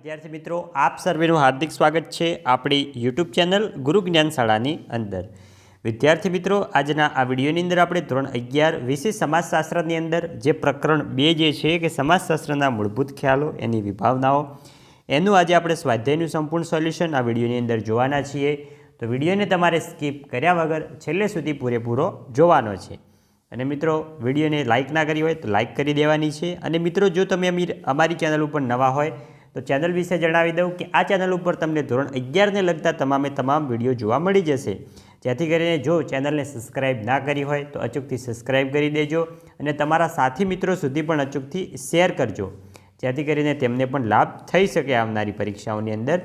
વિદ્યાર્થી મિત્રો, આપ સર્વેનું હાર્દિક સ્વાગત છે આપણી યુટ્યુબ ચેનલ ગુરુ જ્ઞાન શાળાની અંદર. વિદ્યાર્થી મિત્રો, આજના આ વિડીયોની અંદર આપણે ધોરણ અગિયાર વિશે સમાજશાસ્ત્રની અંદર જે પ્રકરણ બે જે છે કે સમાજશાસ્ત્રના મૂળભૂત ખ્યાલો, એની વિભાવનાઓ, એનું આજે આપણે સ્વાધ્યાયનું સંપૂર્ણ સોલ્યુશન આ વિડીયોની અંદર જોવાના છીએ. તો વિડીયોને તમારે સ્કીપ કર્યા વગર છેલ્લે સુધી પૂરેપૂરો જોવાનો છે. અને મિત્રો, વિડીયોને લાઇક ના કરી હોય તો લાઇક કરી દેવાની છે. અને મિત્રો, જો તમે અમી- અમારી ચેનલ ઉપર નવા હોય તો ચેનલ વિશે જણાવી દઉં કે આ ચેનલ ઉપર તમને ધોરણ અગિયારને લગતા તમામે તમામ વીડિયો જોવા મળી જશે. જેથી કરીને જો ચેનલને સબસ્ક્રાઇબ ના કરી હોય તો અચૂકથી સબસ્ક્રાઇબ કરી દેજો અને તમારા સાથી મિત્રો સુધી પણ અચૂકથી શેર કરજો. જેથી કરીને તેમને પણ લાભ થઈ શકે આવનારી પરીક્ષાઓની અંદર.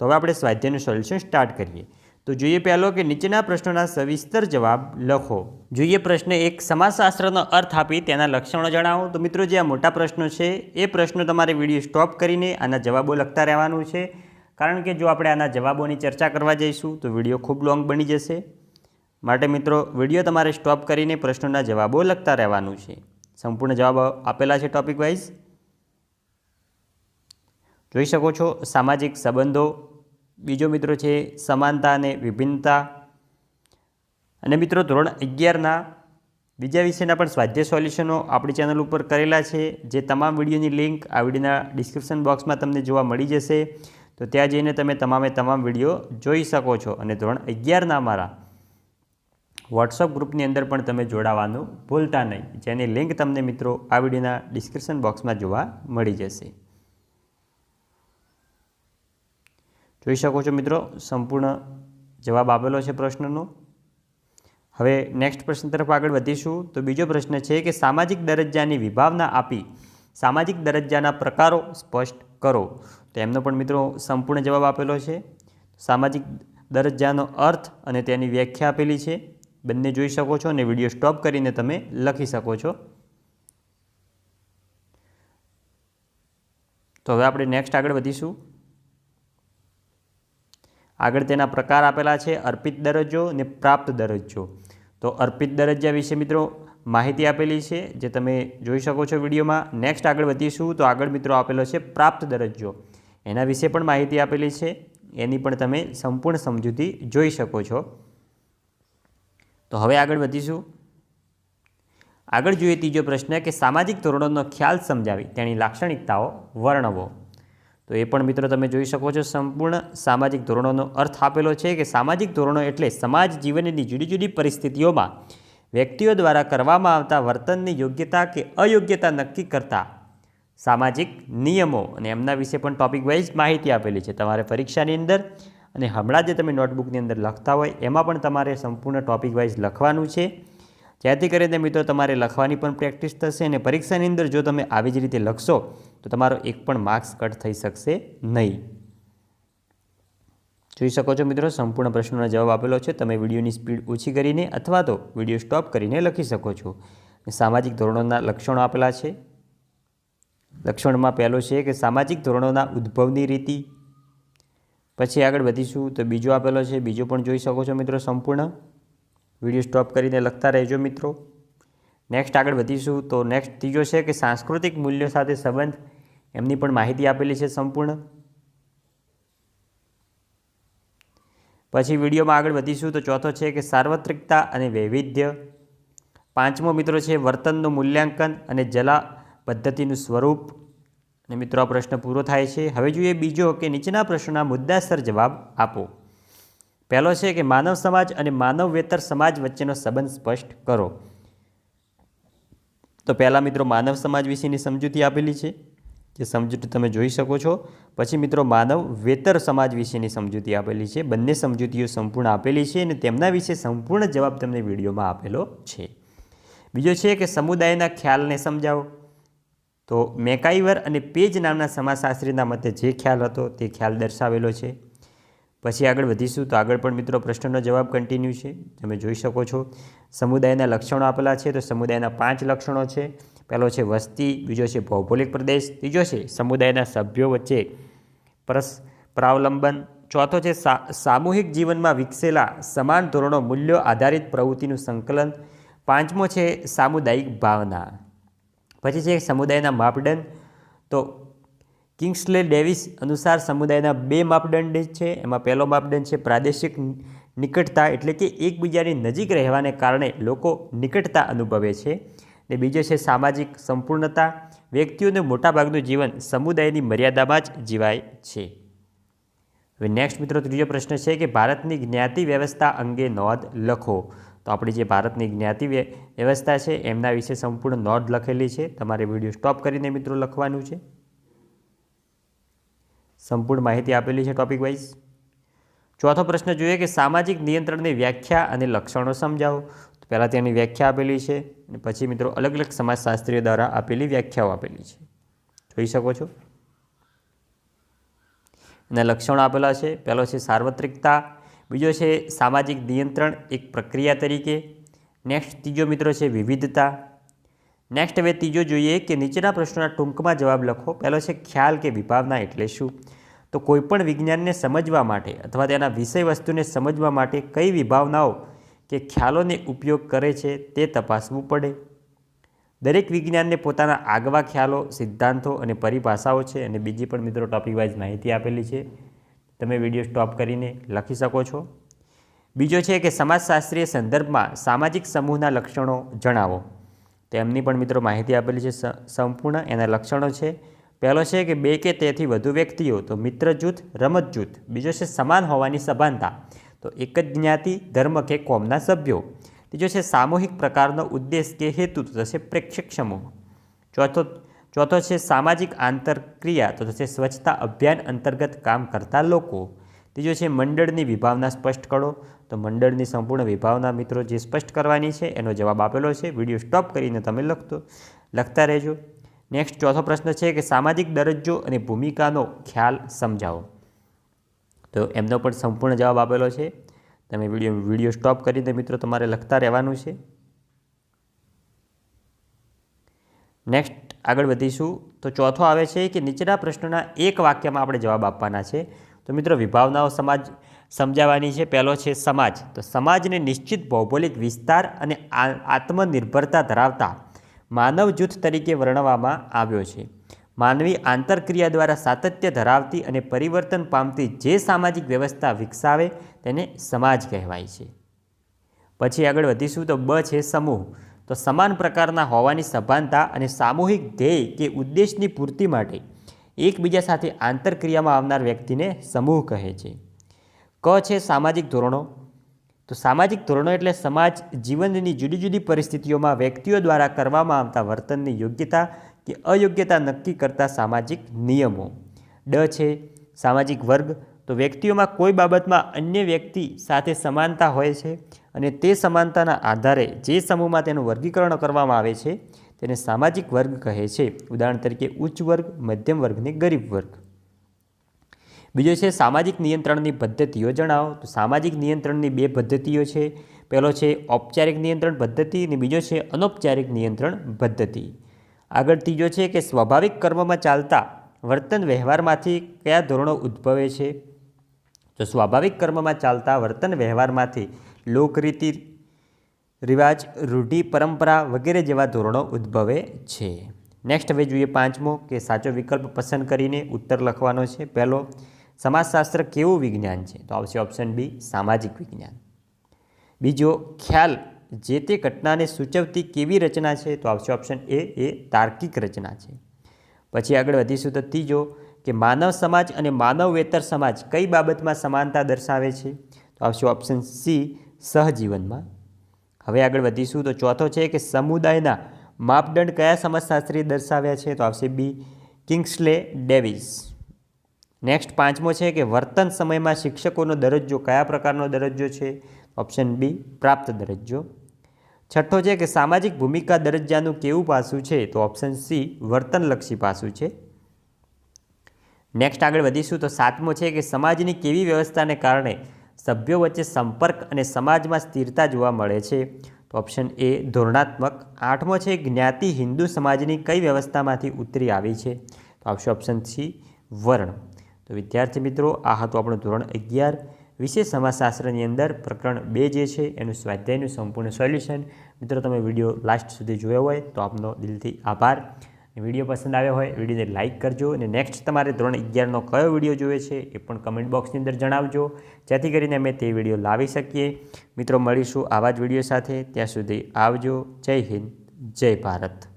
તો હવે આપણે સ્વાધ્યાયનું સોલ્યુશન સ્ટાર્ટ કરીએ. તો જોઈએ પહેલો કે નીચેના પ્રશ્નોના સવિસ્તર જવાબ લખો. જોઈએ પ્રશ્ન એક, સમાજશાસ્ત્રનો અર્થ આપી તેના લક્ષણો જણાવો. તો મિત્રો, જે આ મોટા પ્રશ્નો છે, એ પ્રશ્નો તમારે વીડિયો સ્ટોપ કરીને આના જવાબો લખતા રહેવાનું છે. કારણ કે જો આપણે આના જવાબોની ચર્ચા કરવા જઈશું, તો વીડિયો ખૂબ લોંગ બની જશે. માટે મિત્રો, વીડિયો તમારે સ્ટોપ કરીને પ્રશ્નોના જવાબો લખતા રહેવાનું છે. સંપૂર્ણ જવાબ આપેલા છે ટોપિક વાઇઝ. જોઈ શકો છો, સામાજિક સંબંધો બીજો મિત્રો છે સમાનતા અને વિભિન્નતા. અને મિત્રો ધોરણ અગિયારના બીજા વિષયના પણ સ્વાધ્યાય સોલ્યુશનો આપણી ચેનલ ઉપર કરેલા છે. જે તમામ વિડીયોની લિંક આ વિડીયોના ડિસ્ક્રિપ્શન બોક્સમાં તમને જોવા મળી જશે. તો ત્યાં જઈને તમે તમામે તમામ વીડિયો જોઈ શકો છો. અને ધોરણ અગિયારના મારા વોટ્સઅપ ગ્રુપની અંદર પણ તમે જોડાવાનું ભૂલતા નહીં. જેની લિંક તમને મિત્રો આ વિડીયોના ડિસ્ક્રિપ્શન બોક્સમાં જોવા મળી જશે. જોઈ શકો છો મિત્રો, સંપૂર્ણ જવાબ આપેલો છે પ્રશ્નનો. હવે નેક્સ્ટ પ્રશ્ન તરફ આગળ વધીશું. તો બીજો પ્રશ્ન છે કે સામાજિક દરજ્જાની વિભાવના આપી સામાજિક દરજ્જાના પ્રકારો સ્પષ્ટ કરો. તો એમનો પણ મિત્રો સંપૂર્ણ જવાબ આપેલો છે. સામાજિક દરજ્જાનો અર્થ અને તેની વ્યાખ્યા આપેલી છે. બંને જોઈ શકો છો અને વીડિયો સ્ટોપ કરીને તમે લખી શકો છો. તો હવે આપણે નેક્સ્ટ આગળ વધીશું. આગળ તેના પ્રકાર આપેલા છે અર્પિત દરજ્જો અને પ્રાપ્ત દરજ્જો. તો અર્પિત દરજ્જા વિશે મિત્રો માહિતી આપેલી છે જે તમે જોઈ શકો છો વિડીયોમાં. નેક્સ્ટ આગળ વધીશું તો આગળ મિત્રો આપેલો છે પ્રાપ્ત દરજ્જો. એના વિશે પણ માહિતી આપેલી છે. એની પણ તમે સંપૂર્ણ સમજૂતી જોઈ શકો છો. તો હવે આગળ વધીશું. આગળ જોઈએ ત્રીજો પ્રશ્ન કે સામાજિક ધોરણોનો ખ્યાલ સમજાવી. તેની લાક્ષણિકતાઓ વર્ણવો. તો એ પણ મિત્રો તમે જોઈ શકો છો, સંપૂર્ણ સામાજિક ધોરણોનો અર્થ આપેલો છે કે સામાજિક ધોરણો એટલે સમાજ જીવનની જુદી જુદી પરિસ્થિતિઓમાં વ્યક્તિઓ દ્વારા કરવામાં આવતા વર્તનની યોગ્યતા કે અયોગ્યતા નક્કી કરતા સામાજિક નિયમો અને એમના વિશે પણ ટોપિક વાઇઝ માહિતી આપેલી છે. તમારે પરીક્ષાની અંદર અને હમણાં જે તમે નોટબુકની અંદર લખતા હોય, એમાં પણ તમારે સંપૂર્ણ ટોપિક વાઇઝ લખવાનું છે. જેથી કરીને મિત્રો તમારે લખવાની પણ પ્રેક્ટિસ થશે અને પરીક્ષાની અંદર જો તમે આવી જ રીતે લખશો, તો તમારો એક પણ માર્ક્સ કટ થઈ શકશે નહીં. જોઈ શકો છો મિત્રો, સંપૂર્ણ પ્રશ્નોનો જવાબ આપેલો છે. તમે વિડીયોની સ્પીડ ઓછી કરીને અથવા તો વીડિયો સ્ટોપ કરીને લખી શકો છો. સામાજિક ધોરણોના લક્ષણો આપેલા છે. લક્ષણમાં પહેલો છે કે સામાજિક ધોરણોના ઉદ્ભવની રીતિ. પછી આગળ વધીશું તો બીજો આપેલો છે. બીજો પણ જોઈ શકો છો મિત્રો સંપૂર્ણ. વીડિયો સ્ટોપ કરીને લખતા રહેજો મિત્રો. નેક્સ્ટ આગળ વધીશું તો નેક્સ્ટ ત્રીજો છે કે સાંસ્કૃતિક મૂલ્યો સાથે સંબંધ. એમની પણ માહિતી આપેલી છે સંપૂર્ણ. પછી વિડીયોમાં આગળ વધીશું તો ચોથો છે કે સાર્વત્રિકતા અને વૈવિધ્ય. પાંચમો મિત્રો છે વર્તનનું મૂલ્યાંકન અને જલા પદ્ધતિનું સ્વરૂપ. અને મિત્રો આ પ્રશ્ન પૂરો થાય છે. હવે જોઈએ બીજો કે નીચેના પ્રશ્નોના મુદ્દાસર જવાબ આપો. પહેલો છે કે માનવ સમાજ અને માનવવેતર સમાજ વચ્ચેનો સંબંધ સ્પષ્ટ કરો. તો પહેલાં મિત્રો માનવ સમાજ વિશેની સમજૂતી આપેલી છે, જે સમજૂતી તમે જોઈ શકો છો. પછી મિત્રો માનવ વેતર સમાજ વિશેની સમજૂતી આપેલી છે, બંને સમજૂતીઓ સંપૂર્ણ આપેલી છે અને તેમના વિશે સંપૂર્ણ જવાબ તમને વિડીયોમાં આપેલો છે. બીજો છે કે સમુદાયના ખ્યાલને સમજાવો. તો મેકાઈવર અને પેજ નામના સમાજશાસ્ત્રીના મતે જે ખ્યાલ હતો તે ખ્યાલ દર્શાવેલો છે. પછી આગળ વધીશું તો આગળ પણ મિત્રો પ્રશ્નનો જવાબ કન્ટિન્યુ છે, તમે જોઈ શકો છો. સમુદાયના લક્ષણો આપેલા છે તો સમુદાયના પાંચ લક્ષણો છે. પહેલો છે વસ્તી, બીજો છે ભૌગોલિક પ્રદેશ, ત્રીજો છે સમુદાયના સભ્યો વચ્ચે પરસ, પ્રાવલંબન. ચોથો છે સામૂહિક જીવનમાં વિકસેલા સમાન ધોરણો મૂલ્યો આધારિત પ્રવૃત્તિનું સંકલન. પાંચમો છે સામુદાયિક ભાવના. પછી છે સમુદાયના માપદંડ. તો કિંગ્સલે ડેવિસ અનુસાર સમુદાયના બે માપદંડ છે. એમાં પહેલો માપદંડ છે પ્રાદેશિક નિકટતા એટલે કે એકબીજાની નજીક રહેવાને કારણે લોકો નિકટતા અનુભવે છે. ને બીજો છે સામાજિક સંપૂર્ણતા. વ્યક્તિઓનું મોટાભાગનું જીવન સમુદાયની મર્યાદામાં જ જીવાય છે. હવે નેક્સ્ટ મિત્રો ત્રીજો પ્રશ્ન છે કે ભારતની જ્ઞાતિ વ્યવસ્થા અંગે નોંધ લખો. તો આપણી જે ભારતની જ્ઞાતિ વ્યવસ્થા છે એમના વિશે સંપૂર્ણ નોંધ લખેલી છે. તમારે વીડિયો સ્ટોપ કરીને મિત્રો લખવાનું છે. સંપૂર્ણ માહિતી આપેલી છે ટોપિક વાઇઝ ચોથો પ્રશ્ન જોઈએ કે સામાજિક નિયંત્રણની વ્યાખ્યા અને લક્ષણો સમજાવો. તો પહેલાં તેની વ્યાખ્યા આપેલી છે અને પછી મિત્રો અલગ અલગ સમાજશાસ્ત્રીઓ દ્વારા આપેલી વ્યાખ્યાઓ આપેલી છે. જોઈ શકો છો? એના લક્ષણો આપેલા છે. પહેલો છે સાર્વત્રિકતા. બીજો છે સામાજિક નિયંત્રણ એક પ્રક્રિયા તરીકે. નેક્સ્ટ ત્રીજો મિત્રો છે વિવિધતા. નેક્સ્ટ હવે ત્રીજો જોઈએ કે નીચેના પ્રશ્નોના ટૂંકમાં જવાબ લખો. પહેલો છે, ખ્યાલ કે વિભાવના એટલે શું? તો કોઈપણ વિજ્ઞાનને સમજવા માટે અથવા તેના વિષય વસ્તુને સમજવા માટે કઈ વિભાવનાઓ કે ખ્યાલોને ઉપયોગ કરે છે તે તપાસવું પડે. દરેક વિજ્ઞાનને પોતાના આગવા ખ્યાલો, સિદ્ધાંતો અને પરિભાષાઓ છે અને બીજી પણ મિત્રો ટોપિક માહિતી આપેલી છે. તમે વીડિયો સ્ટોપ કરીને લખી શકો છો. બીજો છે કે સમાજશાસ્ત્રીય સંદર્ભમાં સામાજિક સમૂહના લક્ષણો જણાવો. તો એમની પણ મિત્રો માહિતી આપેલી છે સંપૂર્ણ એના લક્ષણો છે. પહેલો છે કે બે કે તેથી વધુ વ્યક્તિઓ, તો મિત્ર જૂથ, રમત જૂથ, બીજો છે સમાન હોવાની સભાનતા, તો એક જ જ્ઞાતિ, ધર્મ કે કોમના સભ્યો. ત્રીજો છે સામૂહિક પ્રકારનો ઉદ્દેશ કે હેતુ, તો થશે પ્રેક્ષક સમૂહ. ચોથો ચોથો છે સામાજિક આંતરક્રિયા, તો થશે સ્વચ્છતા અભિયાન અંતર્ગત કામ કરતા લોકો. ત્રીજો છે, મંડળની વિભાવના સ્પષ્ટ કરો. તો મંડળની સંપૂર્ણ વિભાવના મિત્રો જે સ્પષ્ટ કરવાની છે, એનો જવાબ આપેલો છે. વીડિયો સ્ટોપ કરીને તમે લખતો, લખતા રહેજો. નેક્સ્ટ ચોથો પ્રશ્ન છે કે સામાજિક દરજ્જો અને ભૂમિકાનો ખ્યાલ સમજાવો. તો એમનો પણ સંપૂર્ણ જવાબ આપેલો છે. તમે વીડિયો વીડિયો સ્ટોપ કરીને મિત્રો તમારે લખતા રહેવાનું છે. નેક્સ્ટ આગળ વધીશું. તો ચોથો આવે છે કે નીચેના પ્રશ્નોના એક વાક્યમાં આપણે જવાબ આપવાના છે. તો મિત્રો, વિભાવનાઓ સમાજ સમજાવવાની છે. પહેલો છે સમાજ. તો સમાજને નિશ્ચિત ભૌગોલિક વિસ્તાર અને આત્મનિર્ભરતા ધરાવતા માનવ જૂથ તરીકે વર્ણવવામાં આવ્યો છે. માનવી આંતરક્રિયા દ્વારા સાતત્ય ધરાવતી અને પરિવર્તન પામતી જે સામાજિક વ્યવસ્થા વિકસાવે તેને સમાજ કહેવાય છે. પછી આગળ વધીશું તો બ છે સમૂહ. તો સમાન પ્રકારના હોવાની સભાનતા અને સામૂહિક ધ્યેય કે ઉદ્દેશની પૂર્તિ માટે એકબીજા સાથે આંતરક્રિયામાં આવનાર વ્યક્તિને સમૂહ કહે છે. ક છે સામાજિક ધોરણો. તો સામાજિક ધોરણો એટલે સમાજ જીવનની જુદી જુદી પરિસ્થિતિઓમાં વ્યક્તિઓ દ્વારા કરવામાં આવતા વર્તનની યોગ્યતા કે અયોગ્યતા નક્કી કરતા સામાજિક નિયમો. ડ છે સામાજિક વર્ગ. તો વ્યક્તિઓમાં કોઈ બાબતમાં અન્ય વ્યક્તિ સાથે સમાનતા હોય છે અને તે સમાનતાના આધારે જે સમૂહમાં તેનું વર્ગીકરણ કરવામાં આવે છે તેને સામાજિક વર્ગ કહે છે. ઉદાહરણ તરીકે ઉચ્ચ વર્ગ, મધ્યમ વર્ગ અને ગરીબ વર્ગ. બીજો છે, સામાજિક નિયંત્રણની પદ્ધતિઓ જણાવો. તો સામાજિક નિયંત્રણની બે પદ્ધતિઓ છે. પહેલો છે, ઔપચારિક નિયંત્રણ પદ્ધતિ અને બીજો છે, અનૌપચારિક નિયંત્રણ પદ્ધતિ. આગળ ત્રીજો છે કે સ્વાભાવિક કર્મમાં ચાલતા વર્તન વ્યવહારમાંથી કયા ધોરણો ઉદ્ભવે છે? તો સ્વાભાવિક કર્મમાં ચાલતા વર્તન વ્યવહારમાંથી લોકરીતિ રિવાજ, રૂઢિ, પરંપરા વગેરે જેવા ધોરણો ઉદ્ભવે છે. નેક્સ્ટ હવે જોઈએ પાંચમો કે સાચો વિકલ્પ પસંદ કરીને ઉત્તર લખવાનો છે. પહેલો, સમાજશાસ્ત્ર કેવું વિજ્ઞાન છે? તો આવશે ઓપ્શન બી સામાજિક વિજ્ઞાન. બીજો, ખ્યાલ જે તે ઘટનાને સૂચવતી કેવી રચના છે? તો આવશે ઓપ્શન એ એ તાર્કિક રચના છે. પછી આગળ વધીશું તો ત્રીજો, કે માનવ સમાજ અને માનવેતર સમાજ કઈ બાબતમાં સમાનતા દર્શાવે છે? તો આવશે ઓપ્શન સી સહજીવનમાં. હવે આગળ વધીશું. તો ચોથો છે કે સમુદાયના માપદંડ કયા સમાજશાસ્ત્રીએ દર્શાવ્યા છે? તો આવશે બી, કિંગ્સલે ડેવિસ. નેક્સ્ટ પાંચમો છે કે વર્તન સમયમાં શિક્ષકોનો દરજ્જો કયા પ્રકારનો દરજ્જો છે? ઓપ્શન બી, પ્રાપ્ત દરજ્જો. છઠ્ઠો છે કે સામાજિક ભૂમિકા દરજ્જાનું કેવું પાસું છે? તો ઓપ્શન સી, વર્તનલક્ષી પાસું છે. નેક્સ્ટ આગળ વધીશું. તો સાતમો છે કે સમાજની કેવી વ્યવસ્થાને કારણે સભ્યો વચ્ચે સંપર્ક અને સમાજમાં સ્થિરતા જોવા મળે છે. તો ઓપ્શન એ ધોરણાત્મક. આઠમો છે, જ્ઞાતિ હિન્દુ સમાજની કઈ વ્યવસ્થામાંથી ઉતરી આવી છે? તો આવશે ઓપ્શન સી વર્ણ. તો વિદ્યાર્થી મિત્રો, આ હતું આપણું ધોરણ અગિયાર. વિશેષ સમાજશાસ્ત્રની અંદર પ્રકરણ બે જે છે, એનું સ્વાધ્યાયનું સંપૂર્ણ સોલ્યુશન. મિત્રો, તમે વીડિયો લાસ્ટ સુધી જોયો હોય તો આપનો દિલથી આભાર. વીડિયો પસંદ આવ્યો હોય, વિડીયોને લાઇક કરજો અને નેક્સ્ટ તમારે ધોરણ અગિયારનો કયો વીડિયો જોઈએ છે એ પણ કમેન્ટ બોક્સની અંદર જણાવજો. જેથી કરીને અમે તે વીડિયો લાવી શકીએ. મિત્રો, મળીશું આવા જ વીડિયો સાથે. ત્યાં સુધી આવજો. જય હિન્દ. જય ભારત.